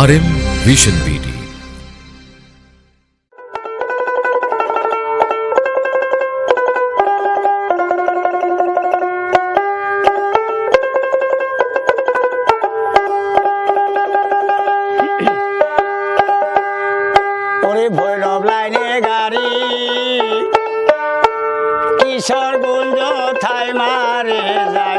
R M vision BD Bhairab গাড়ি কিশোর গুঞ্জ থাই মারে যায়।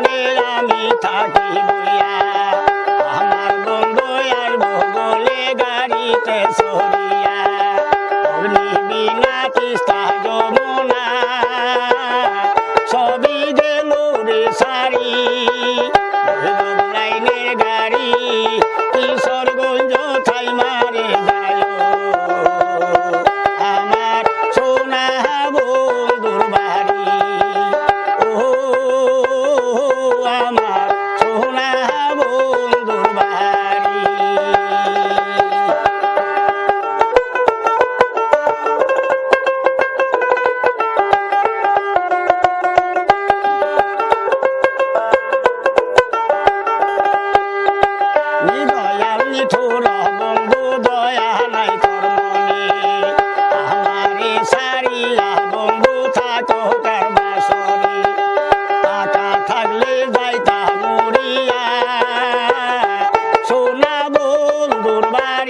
मेरा मीठा की बुढ़िया।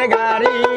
I got it.